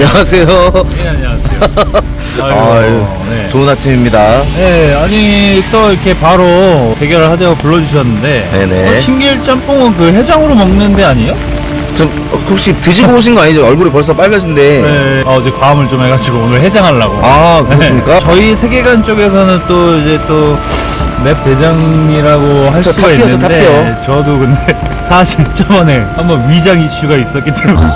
안녕하세요. 네, 안녕하세요. 아유, 네. 좋은 아침입니다. 네, 아니, 또 이렇게 바로 대결을 하자고 불러주셨는데. 네네. 어, 신길 짬뽕은 그 해장으로 먹는 데 아니에요? 좀 혹시 드시고 오신 거 아니죠? 얼굴이 벌써 빨개진데. 네. 어, 어제 과음을 좀 해가지고 오늘 해장하려고. 아 그렇습니까? 네. 저희 세계관 쪽에서는 또 이제 또 맵 대장이라고 할 저 수가 탑티어죠, 있는데 탑티어. 저도 근데 사실 저번에 한번 위장 이슈가 있었기 때문에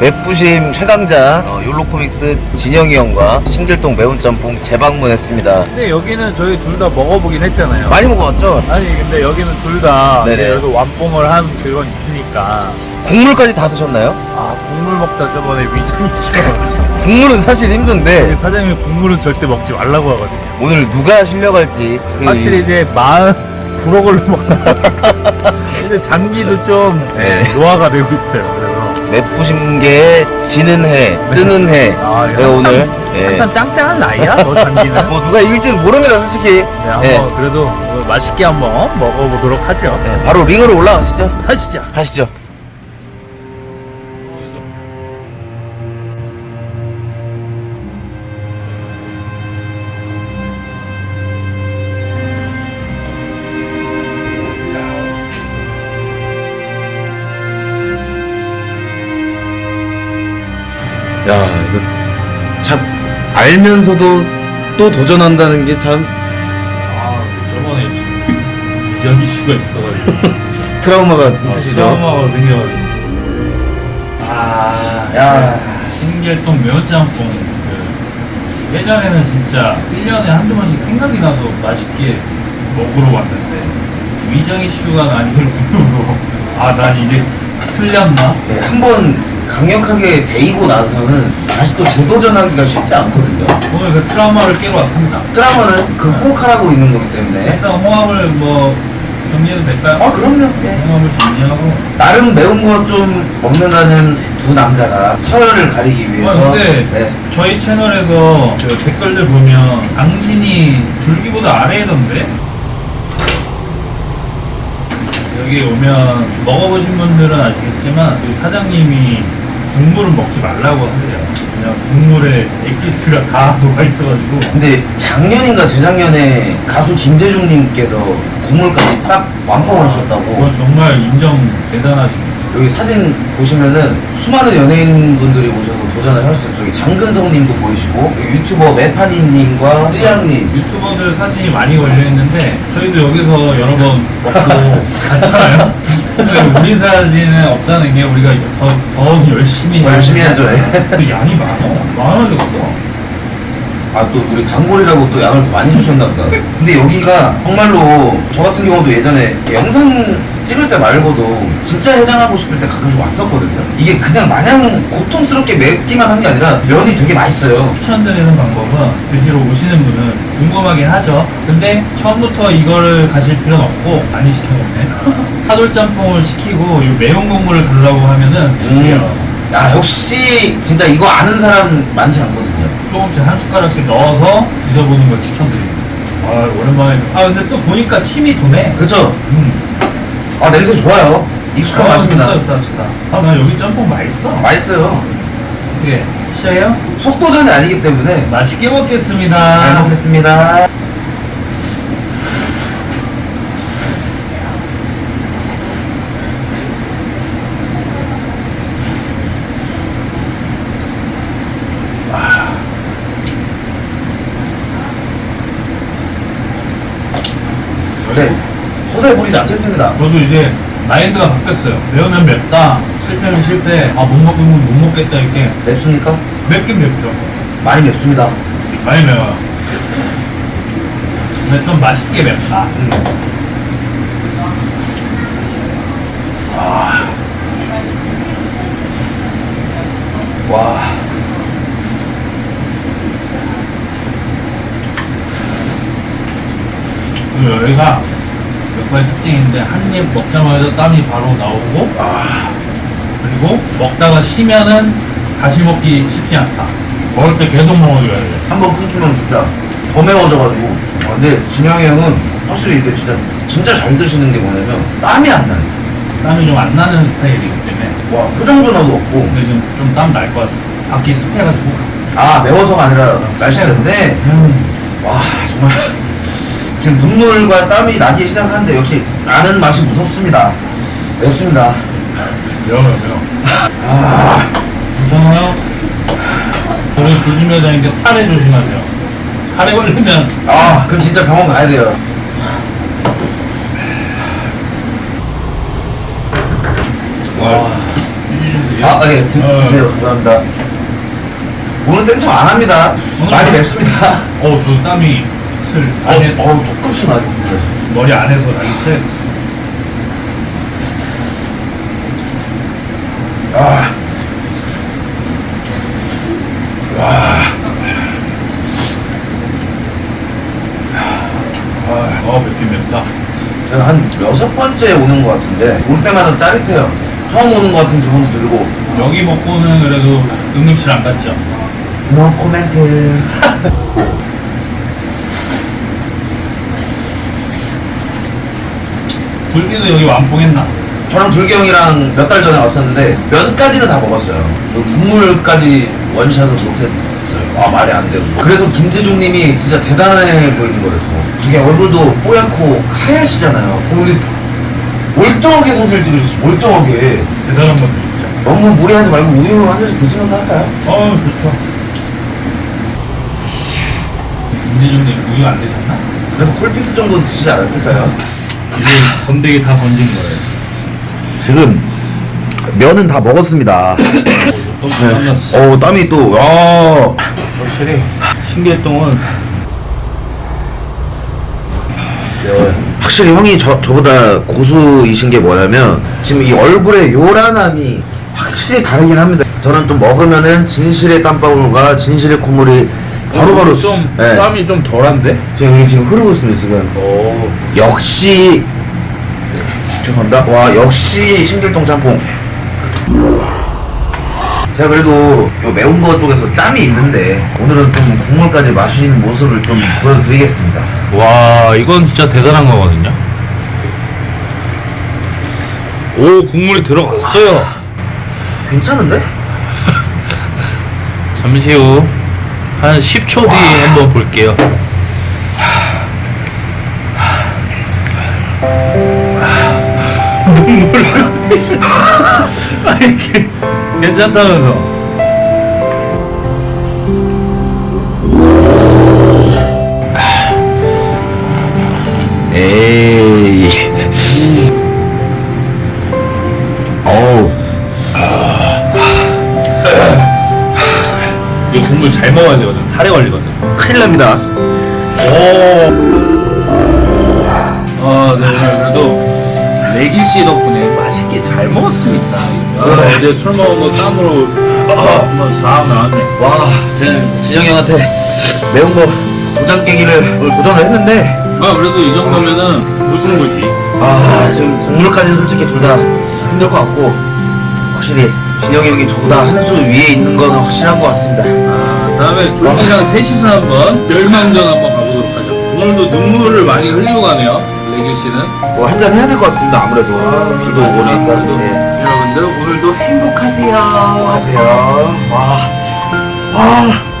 맵부심 최강자 어, 율로코믹스 진영이 형과 신길동 매운 짬뽕 재방문했습니다. 근데 여기는 저희 둘 다 먹어보긴 했잖아요 많이 먹어봤죠? 아니 근데 여기는 둘다 네네. 그래도 완뽕을 한 그건 있으니까 국물까지 다 드셨나요? 아 국물 먹다 저번에 위장이 심해가지고 국물은 사실 힘든데 사장님이 국물은 절대 먹지 말라고 하거든요 오늘 누가 실려갈지 그 확실히 이제 마음 부록을 먹다 이제 장기도 좀 네. 노화가 되고 있어요 그래서 맵부심계 지는 해 뜨는 해. 아, 제가 오늘 예. 한참 짱짱한 나이야 너 장기는? 뭐 누가 이길지는 모릅니다 솔직히. 네, 한번 예. 그래도 오늘 맛있게 한번 먹어보도록 하죠. 예, 바로 링으로 올라가시죠. 가시죠. 가시죠 야 이거 참 알면서도 또 도전한다는 게 참 아 저번에 위장 이슈가 있어가지고 트라우마가 있으시죠? 트라우마가 생겨가지고 아, 야. 신길동 매운짬뽕 그 예전에는 진짜 1년에 한두 번씩 생각이 나서 맛있게 먹으러 왔는데 위장 이슈가 아닌 이후로 아 난 이제 틀렸나? 네, 한번 강력하게 데이고 나서는 다시 또 재도전하기가 쉽지 않거든요. 오늘 그 트라우마를 깨러 왔습니다 드라마는 극복하라고 있는 거기 때문에. 일단 홍합을 뭐 정리해도 될까요? 아, 그럼요. 예. 홍합을 정리하고 나름 매운 거 좀 먹는다는 두 남자가 서열을 가리기 위해서. 아, 근데 네. 저희 채널에서 그 댓글들 보면 당신이 줄기보다 아래던데 여기 오면 먹어보신 분들은 아시겠지만 그 사장님이 국물은 먹지 말라고 하세요. 그냥 국물에 엑기스가 다 녹아 있어가지고 근데 작년인가 재작년에 가수 김재중님께서 국물까지 싹 완봉을 하셨다고. 그건 정말 인정 대단하십니다. 여기 사진 보시면은 수많은 연예인분들이 오셔서 도전을 하셨어요. 저기 장근성님도 보이시고 유튜버 매파니님과 쯔양님 유튜버들 사진이 많이 걸려 있는데 저희도 여기서 여러 번 먹고 갔잖아요. 근데 우리 사진은 없다는 게 우리가 더, 더 열심히 더 열심히 해야죠. 예. 근데 양이 많어. 많아졌어. 아 또 우리 단골이라고 또 양을 더 많이 주셨나 보다. 근데 여기가 정말로 저 같은 경우도 예전에 영상 찍을 때 말고도 진짜 해장하고 싶을 때 가끔씩 왔었거든요. 이게 그냥 마냥 고통스럽게 맵기만 한 게 아니라 면이 되게 맛있어요. 추천드리는 방법은 드시러 오시는 분은 궁금하긴 하죠. 근데 처음부터 이거를 가실 필요는 없고 많이 시켜먹네. 사돌짬뽕을 시키고 이 매운 국물을 달라고 하면은 주세요. 음. 야 역시 진짜 이거 아는 사람 많지 않거든요. 조금씩 한 숟가락씩 넣어서 드셔보는 걸 추천드립니다. 아 오랜만에. 아 근데 또 보니까 침이 도네. 그쵸? 음. 아 냄새 좋아요. 익숙한 아, 맛입니다. 좋다 좋다 좋다. 아나 여기 짬뽕 맛있어. 맛있어요. 어떻게 시작해요? 속도전이 아니기 때문에 맛있게 먹겠습니다. 잘 먹겠습니다. 네, 부리지 않겠습니다. 저도 이제 마인드가 바뀌었어요. 매우면 맵다. 실패면 실패. 아 못 먹으면 못 먹겠다 이렇게 맵습니까? 맵긴 맵죠. 많이 맵습니다. 많이 매워요. 근데 좀 맛있게 맵다. 와. 그리고 여기가 몇가지 특징인데 한 입 먹자마자 땀이 바로 나오고 그리고 먹다가 쉬면은 다시 먹기 쉽지 않다. 먹을 때 계속 먹어줘야 돼. 한번 끊기면 진짜 더 매워져가지고. 아, 근데 진영이 형은 확실히 이게 진짜 진짜 잘 드시는 게 뭐냐면 땀이 안 나요. 땀이 좀 안 나는 스타일이기 때문에 와, 표정 변화도 없고. 근데 지금 좀 땀 날 것 같아. 밖이 습해가지고 아 매워서가 아니라 날씨 때문에 와 정말 지금 눈물과 땀이 나기 시작하는데 역시 나는 맛이 무섭습니다 맵습니다 매워 매워 매워 아 괜찮아요? 우리 조심해야 게 살에 조심하세요 살에 걸리면 아, 그럼 진짜 병원 가야 돼요. 와. 아, 예, 드, 어. 주세요. 감사합니다. 오늘 생청 안 합니다. 오늘 많이 뭐- 맵습니다. 어, 저 땀이 슬 어, 안에 어, 조금씩 나요. 머리 안에서 나기 시작했어. 아. 어, 맵긴 맵다. 제가 한 여섯 번째 오는 것 같은데, 올 때마다 짜릿해요. 처음 오는 것 같은 기분도 들고, 여기 먹고는 그래도 응급실 안 갔죠. 노 코멘트. 불기도 여기 완봉했나? 저랑 불기 형이랑 몇 달 전에 왔었는데 면까지는 다 먹었어요. 그 국물까지 원샷을 못했어요. 아 말이 안 되고. 그래서 김재중님이 진짜 대단해 보이는 거예요. 더. 이게 얼굴도 뽀얗고 하얗시잖아요. 우리 멀쩡하게 사진을 찍으셨어. 멀쩡하게. 대단한 분들 진짜. 너무 무리하지 말고 우유 한 잔씩 드시면서 할까요? 어, 좋죠. 김대중님 우유 안 드셨나? 그래도 콜피스 정도 드시지 않았을까요? 이게 건더기 다 던진 거예요. 지금 면은 다 먹었습니다. 또 땀났어. 어 땀이 또 와. 확실히 신길동은 확실히 형이 저, 저보다 고수이신 게 뭐냐면 지금 이 얼굴의 요란함이 확실히 다르긴 합니다. 저는 좀 먹으면은 진실의 땀방울과 진실의 콧물이 바로바로 좀 예. 땀이 좀 덜한데? 지금 여기 지금 흐르고 있습니다 지금. 오. 역시 죄송합니다. 와 역시 신길동 짬뽕. 제가 그래도 요 매운 거 쪽에서 짬이 있는데 오늘은 좀 국물까지 마시는 모습을 좀 보여드리겠습니다. 와 이건 진짜 대단한 거거든요. 오 국물이 들어갔어요. 괜찮은데? 잠시 후 한 10초 뒤에 한번 볼게요. 눈물. 아니 괜찮다면서. 먹어야 되거든. 살에 걸리거든. 큰일 납니다. 오. 아, 네, 오늘 그래도 레기 씨 덕분에 맛있게 잘 먹었습니다. 아, 네. 어제 술 먹은 거 땀으로 한번 싹 나왔네. 와, 저는 진영이 형한테 매운 거 도장 깨기를 오늘 도전을 했는데, 아, 그래도 이 정도면은 무승부지. 아, 지금 국물까지는 솔직히 둘 다 힘들 것 같고, 확실히 진영이 형이 저보다 한 수 위에 있는 거는 확실한 것 같습니다. 아, 다음에 졸기랑 셋이서 한번 멸망전 한번 가보도록 하죠. 오늘도 눈물을 많이 흘리고 가네요. 레기 씨는. 뭐 한잔 해야 될 것 같습니다. 아무래도 비도 오니까. 그래도 네. 여러분들 오늘도 행복하세요. 가세요. 와, 와,